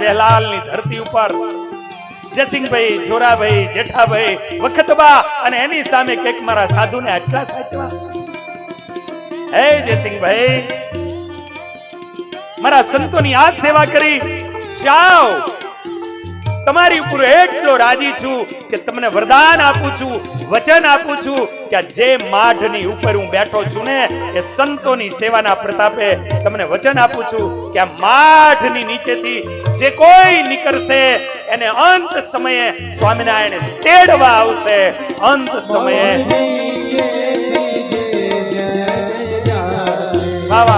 વેલાલની ધરતી ઉપર. જયસિંહભાઈ, જોરાભાઈ, જેઠાભાઈ, વખતબા અને એની સામે કેક મારા સાધુને આટલા સાચવા. હે જયસિંહભાઈ, મારા સંતોની આ સેવા કરી. જાઓ તમારી ઉપર એટલો રાજી છું કે તમને વરદાન આપું છું વચન આપું છું કે જે માઢની ઉપર હું બેઠો છું ને એ સંતોની સેવાના પ્રતાપે તમને વચન આપું છું કે આ માઢની નીચેથી જે કોઈ નીકળશે એને અંત સમયે સ્વામિનારાયણ તેડવા આવશે અંત સમયે વાહ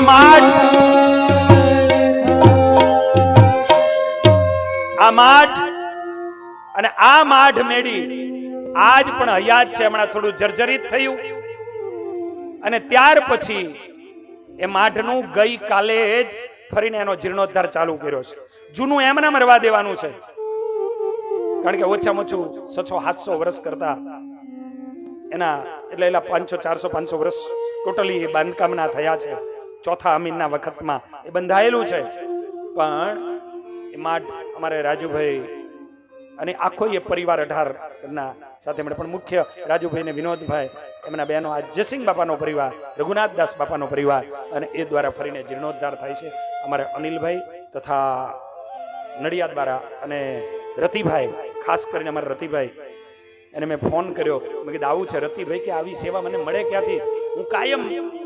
માઠ આ માઠ અને આ માઠ મેળી આજ પણ હયાત છે. હમણાં થોડું જર્જરિત થયું. અને ત્યાર પછી એ માઠનું ગઈ કાલે જ ફરીને એનો જીર્ણોદ્ધાર ચાલુ કર્યો છે. જૂનું એમને રવા દેવાનું છે. કારણ કે ઓછામાં ઓછું છસો સાતસો વર્ષ કરતા એના, એટલે એટલા પાંચસો, ચારસો, પાંચસો વર્ષ ટોટલી બાંધકામના થયા છે. ચોથા અમીનના વખતમાં એ બંધાયેલું છે. પણ એમાં અમારે રાજુભાઈ અને આખો એ પરિવાર અઢાર ના સાથે મળે. પણ મુખ્ય રાજુભાઈ ને વિનોદભાઈ, એમના બહેનો આ જયસિંહ બાપાનો પરિવાર, રઘુનાથ દાસ બાપાનો પરિવાર અને એ દ્વારા ફરીને જીર્ણોદ્ધાર થાય છે. અમારે અનિલભાઈ તથા નડિયાદ બારા અને રતિભાઈ, ખાસ કરીને અમારા રતિભાઈ. એને મેં ફોન કર્યો. મેં કીધું, આવું છે રતિભાઈ કે આવી સેવા મને મળે ક્યાંથી? હું કાયમ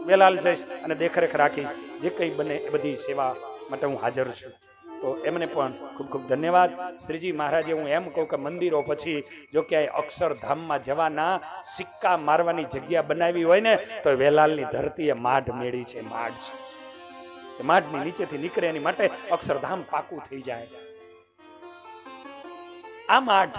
વેલાલ જઈશ અને દેખરેખ રાખીશ. જે કંઈ બને એ બધી સેવા માટે હું હાજર છું. તો એમને પણ ખૂબ ખૂબ ધન્યવાદ. શ્રીજી મહારાજે, હું એમ કહું કે મંદિરો પછી જો ક્યાંય અક્ષરધામમાં જવાના સિક્કા મારવાની જગ્યા બનાવી હોય ને, તો વેલાલની ધરતીએ માઢ મેળી છે, માઢ છે. એ માઢની નીચેથી નીકળે એની માટે અક્ષરધામ પાકું થઈ જાય. આ માઠ